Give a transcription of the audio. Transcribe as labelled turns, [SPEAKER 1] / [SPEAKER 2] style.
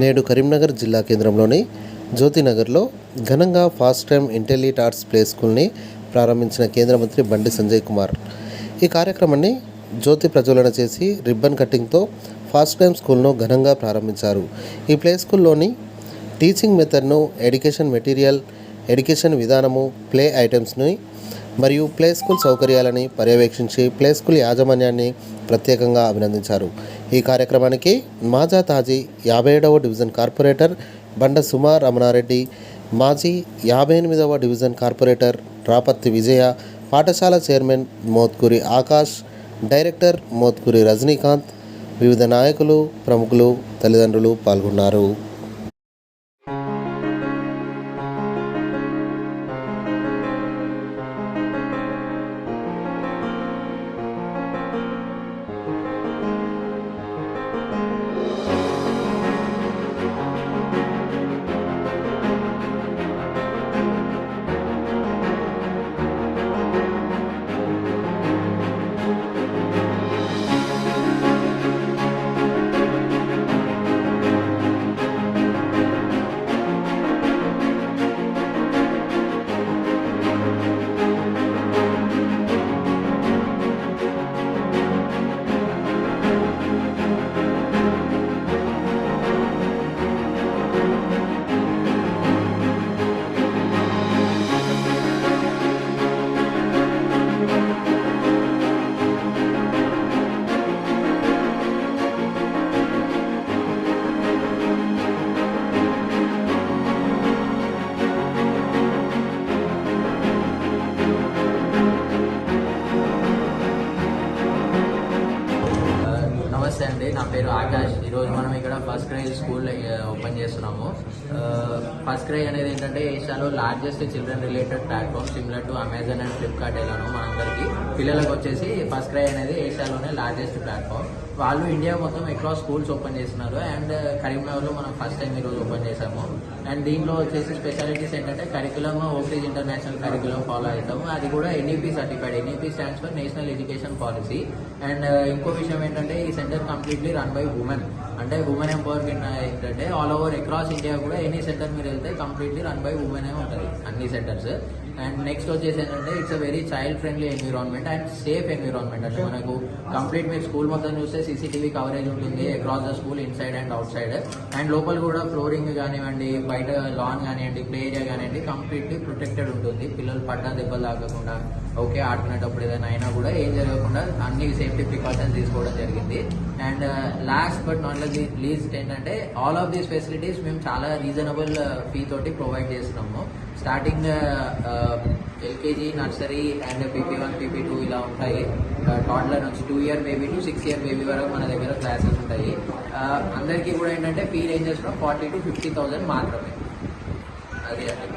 [SPEAKER 1] నేడు కరీంనగర్ జిల్లా కేంద్రంలోని జ్యోతినగర్లో ఘనంగా ఫాస్ట్ టైం ఇంటెలిట్ ఆర్ట్స్ ప్లే స్కూల్ని ప్రారంభించిన కేంద్ర మంత్రి బండి సంజయ్ కుమార్. ఈ కార్యక్రమాన్ని జ్యోతి ప్రజ్వలన చేసి రిబ్బన్ కటింగ్తో ఫాస్ట్ టైం స్కూల్ను ఘనంగా ప్రారంభించారు. ఈ ప్లే స్కూల్లోని టీచింగ్ మెథడ్ను ఎడ్యుకేషన్ మెటీరియల్ ఎడ్యుకేషన్ విధానము ప్లే ఐటమ్స్ని మరియు ప్లే స్కూల్ సౌకర్యాలని పర్యవేక్షించి ప్లే స్కూల్ యాజమాన్యాన్ని ప్రత్యేకంగా అభినందించారు. ఈ కార్యక్రమానికి మాజా తాజీ యాభై ఏడవ డివిజన్ కార్పొరేటర్ బండ సుమా రమణారెడ్డి మాజీ యాభై ఎనిమిదవ డివిజన్ కార్పొరేటర్ రాపత్తి విజయ పాఠశాల చైర్మన్ మోత్కూరి ఆకాష్ డైరెక్టర్ మోత్కూరి రజనీకాంత్ వివిధ నాయకులు ప్రముఖులు తల్లిదండ్రులు పాల్గొన్నారు.
[SPEAKER 2] నమస్తే అండి. నా పేరు ఆకాష్. ఈరోజు మనం ఇక్కడ ఫస్ట్ గ్రేడ్ స్కూల్ ఓపెన్ చేస్తున్నాము. ఫస్ట్ క్రై అనేది ఏంటంటే ఏషియాలో largest children related platform similar to Amazon and Flipkart ఎలానో మనందరికీ పిల్లలకు వచ్చేసి ఫస్ట్ క్రై అనేది ఏషియాలోనే లార్జెస్ట్ ప్లాట్ఫామ్ వాళ్ళు ఇండియా మొత్తం ఎక్కువ స్కూల్స్ ఓపెన్ చేస్తున్నారు అండ్ uh, కరీంనగర్లో మనం ఫస్ట్ టైం ఈరోజు ఓపెన్ చేసాము అండ్ దీంట్లో వచ్చేసి స్పెషాలిటీస్ ఏంటంటే కరికులం ఓక్రీజ్ ఇంటర్నేషనల్ కరికులం ఫాలో అవుతాము అది కూడా NEP certified NEP stands for national education policy and ఇంకో విషయం ఏంటంటే ఈ centre completely run by women అంటే ఉమెన్ ఎంపవర్మెంట్ ఏంటంటే ఆల్ ఓవర్ అక్రాస్ ఇండియా కూడా ఎనీ సెంటర్ మీరు వెళ్తే కంప్లీట్లీ రన్ బై ఉమెనే ఉంటుంది. అన్ని సెంటర్స్ అండ్ నెక్స్ట్ వచ్చేసి ఏంటంటే it's a very child friendly environment and safe environment అంటే మనకు కంప్లీట్ మీరు స్కూల్ మొత్తం చూస్తే సీసీటీవీ కవరేజ్ ఉంటుంది across the school inside and outside and లోపల కూడా ఫ్లోరింగ్ కానివ్వండి బయట లాన్ కానివ్వండి ప్లే ఏరియా కానివ్వండి కంప్లీట్లీ ప్రొటెక్టెడ్ ఉంటుంది. పిల్లలు పడ్డా దెబ్బలు తాగకుండా ఓకే ఆడుకునేటప్పుడు ఏదైనా అయినా కూడా ఏం జరగకుండా అన్ని సేఫ్టీ ప్రికాషన్స్ తీసుకోవడం జరిగింది. And last but not least ఏంటంటే ఆల్ ఆఫ్ దీస్ ఫెసిలిటీస్ మేము చాలా రీజనబుల్ ఫీ తోటి ప్రొవైడ్ చేస్తున్నాము. Starting LKG nursery and PP one PP two ఇలా ఉంటాయి. Uh, టాడ్లర్ నుంచి two year baby to six year baby వరకు మన దగ్గర క్లాసెస్ ఉంటాయి. Uh, అందరికీ కూడా ఏంటంటే fee ranges forty to fifty thousand మాత్రమే. అది అండి.